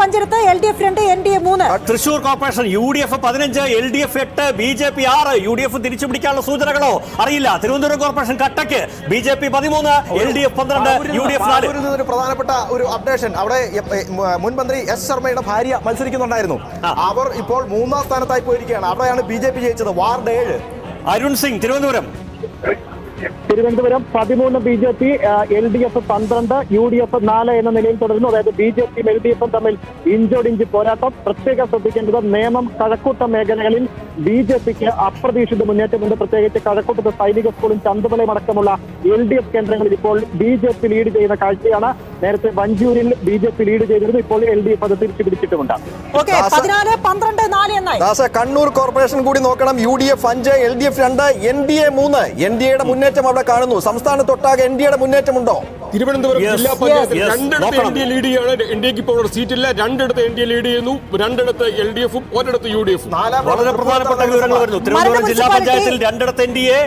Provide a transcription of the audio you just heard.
F അഞ്ചിടത്ത് L D F രണ്ട് N D A മൂന്ന് Thrissur corporation U D F പതിനഞ്ച് എൽ ഡി എഫ് എട്ട് ബി ജെ പി ആറ്. യു ഡി എഫ് തിരിച്ചു പിടിക്കാനുള്ള സൂചനകളോ അറിയില്ല. തിരുവനന്തപുരം കോർപ്പറേഷൻ കട്ടക്ക്. ബി ജെ പി പതിമൂന്ന് എൽ ഡി എഫ് പന്ത്രണ്ട് യു ഡി എഫ് നാല്. ഒരു പ്രധാനപ്പെട്ട ഒരു അപ്ഡേഷൻ. അവിടെ മുൻ മന്ത്രി എസ് ശർമ്മയുടെ ഭാര്യ മത്സരിക്കുന്നുണ്ടായിരുന്നു. അവർ ഇപ്പോൾ മൂന്നാം സ്ഥാനത്തായി പോയിരിക്കുകയാണ്. അവിടെയാണ് ബി ജെ പി ജയിച്ചത്. വാർഡ് ഏഴ്. അരുൺ സിംഗ് തിരുവനന്തപുരം. തിരുവനന്തപുരം പതിമൂന്ന് B J P L D F പന്ത്രണ്ട് യു ഡി എഫ് നാല് എന്ന നിലയിൽ തുടരുന്നു. അതായത് ബി ജെ പിയും എൽ ഡി എഫും തമ്മിൽ ഇഞ്ചോടിഞ്ച് പോരാട്ടം. പ്രത്യേകം ശ്രദ്ധിക്കേണ്ടത് നിയമം കഴക്കൂട്ട മേഖലകളിൽ ബി ജെ പിക്ക് അപ്രതീക്ഷിത മുന്നേറ്റമുണ്ട്. പ്രത്യേകിച്ച് കഴക്കൂട്ടത്ത് സൈനിക സ്കൂളും ചന്തമലയും അടക്കമുള്ള എൽ ഡി എഫ് കേന്ദ്രങ്ങളിൽ ഇപ്പോൾ ബി ജെ പി ലീഡ് ചെയ്യുന്ന കാഴ്ചയാണ്. നേരത്തെ വഞ്ചൂരിൽ ബി ജെ പി ലീഡ് ചെയ്തിരുന്നു ഇപ്പോൾ എൽ ഡി എഫ് അത് തിരിച്ചു പിടിച്ചിട്ടുമുണ്ട് ഓക്കെ ദാസ- പതിനാല് പന്ത്രണ്ട് നാല് എന്നായി. ദാസ കണ്ണൂർ കോർപ്പറേഷൻ കൂടി നോക്കണം. യു ഡി എഫ് അഞ്ച് എൽ ഡി എഫ് രണ്ട് എൻ ഡി എ മൂന്ന്. എൻ ഡി എയുടെ മുന്നേറ്റം അവിടെ കാണുന്നു. സംസ്ഥാനത്തൊട്ടാകെ എൻ ഡി എയുടെ മുന്നേറ്റമുണ്ടോ? തിരുവനന്തപുരം Yes, ജില്ലാ പഞ്ചായത്തിൽ yes, രണ്ടിടത്ത് നോക്കണം. എൻ ഡി എ ലീഡ് ചെയ്യാണ് എൻ ഡി എക്ക് ഇപ്പോൾ ഒരു സീറ്റില്ല. രണ്ടിടത്ത് എൻ ഡി എ ലീഡ് ചെയ്യുന്നു. രണ്ടിടത്ത് എൽ ഡി എഫും ഒരിടത്ത് യു ഡി എഫും. വളരെ പ്രധാനപ്പെട്ട വിവരങ്ങൾ വരുന്നു. തിരുവനന്തപുരം ജില്ലാ പഞ്ചായത്തിൽ രണ്ടിടത്ത് എൻ ഡി എ